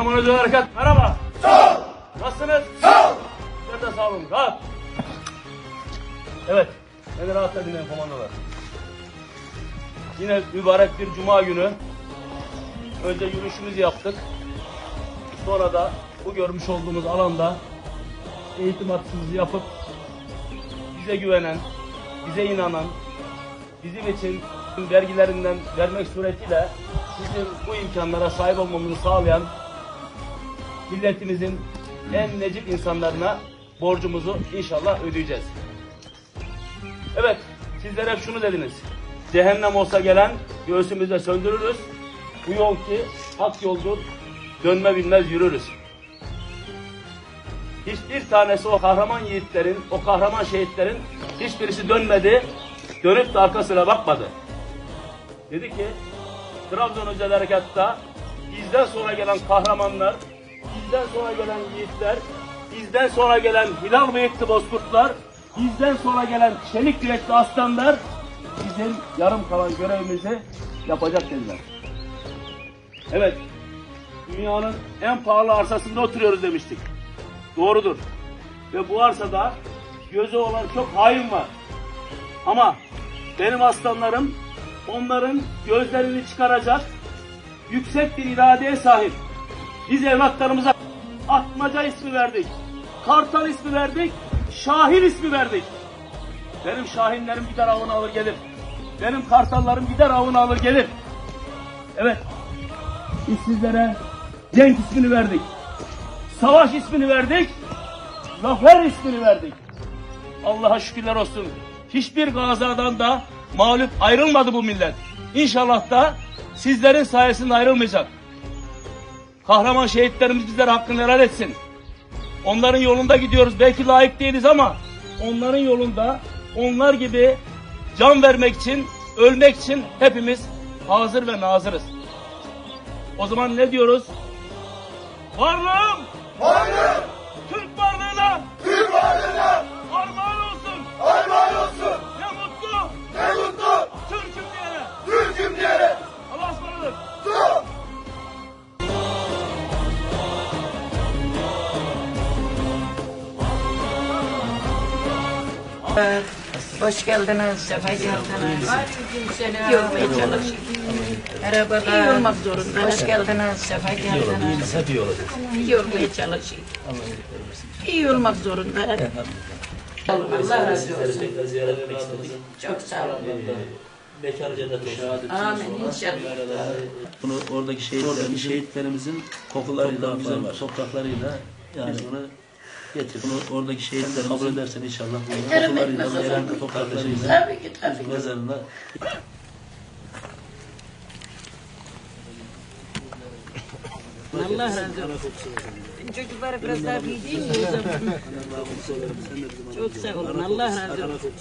Kahraman Özel Hareket merhaba. Sağ ol. Nasılsınız? Sağ ol. Sizler de sağ olun. Rahat. Evet. Beni rahatla dinleyin komandolar. Yine mübarek bir cuma günü. Önce yürüyüşümüzü yaptık. Sonra da bu görmüş olduğumuz alanda eğitim atışımızı yapıp bize güvenen, bize inanan, bizim için vergilerinden vermek suretiyle bizim bu imkanlara sahip olmamızı sağlayan milletimizin en necip insanlarına borcumuzu inşallah ödeyeceğiz. Evet, sizler hep şunu dediniz. Cehennem olsa gelen göğsümüzde söndürürüz. Bu yol ki hak yoldur. Dönme bilmez yürürüz. Hiçbir tanesi o kahraman yiğitlerin, o kahraman şehitlerin hiçbirisi dönmedi. Dönüp de arkasına bakmadı. Dedi ki Trabzon Özel Harekat'ta bizden sonra gelen kahramanlar, bizden sonra gelen yiğitler, bizden sonra gelen hilal bıyıklı bozkurtlar, bizden sonra gelen çelik yürekli aslanlar bizim yarım kalan görevimizi yapacak dediler. Evet, dünyanın en pahalı arsasında oturuyoruz demiştik. Doğrudur. Ve bu arsada gözü olan çok hain var. Ama benim aslanlarım onların gözlerini çıkaracak yüksek bir iradeye sahip. Biz evlatlarımıza Atmaca ismi verdik. Kartal ismi verdik. Şahin ismi verdik. Benim şahinlerim gider avını alır gelir. Benim kartallarım gider avını alır gelir. Evet. Biz sizlere Cenk ismini verdik. Savaş ismini verdik. Zafer ismini verdik. Allah'a şükürler olsun. Hiçbir gazadan da mağlup ayrılmadı bu millet. İnşallah da sizlerin sayesinde ayrılmayacak. Kahraman şehitlerimiz bizlere hakkını helal etsin. Onların yolunda gidiyoruz. Belki layık değiliz ama onların yolunda onlar gibi can vermek için, ölmek için hepimiz hazır ve nazırız. O zaman ne diyoruz? Varlığım! Varlığım Türk varlığına Hoş geldiniz, sefa geldiniz. Görmeye çalışın. Merhabalar. İyi olmak zorunda. Hoş geldiniz, sefa geldiniz. Hep iyi olacak. İyi olmaya çalışın. İyi olmak zorunda. Allah razı olsun. Tekrar ziyaret etmek istedik. Çok sağ olun. Bekar cennet olsun. Amin inşallah. Bunu oradaki şehitlerimiz, şehitlerimizin kokularıyla, güzel topraklarıyla yani bunu getir. Bunu oradaki şehitler kabul edersen inşallah olur. yerinde topraklarıyla Tabii ki tabii ki. mezarına Allah razı olsun. Çocukları biraz daha büyüdeyim mi? Çok sağ olun. Allah razı olsun.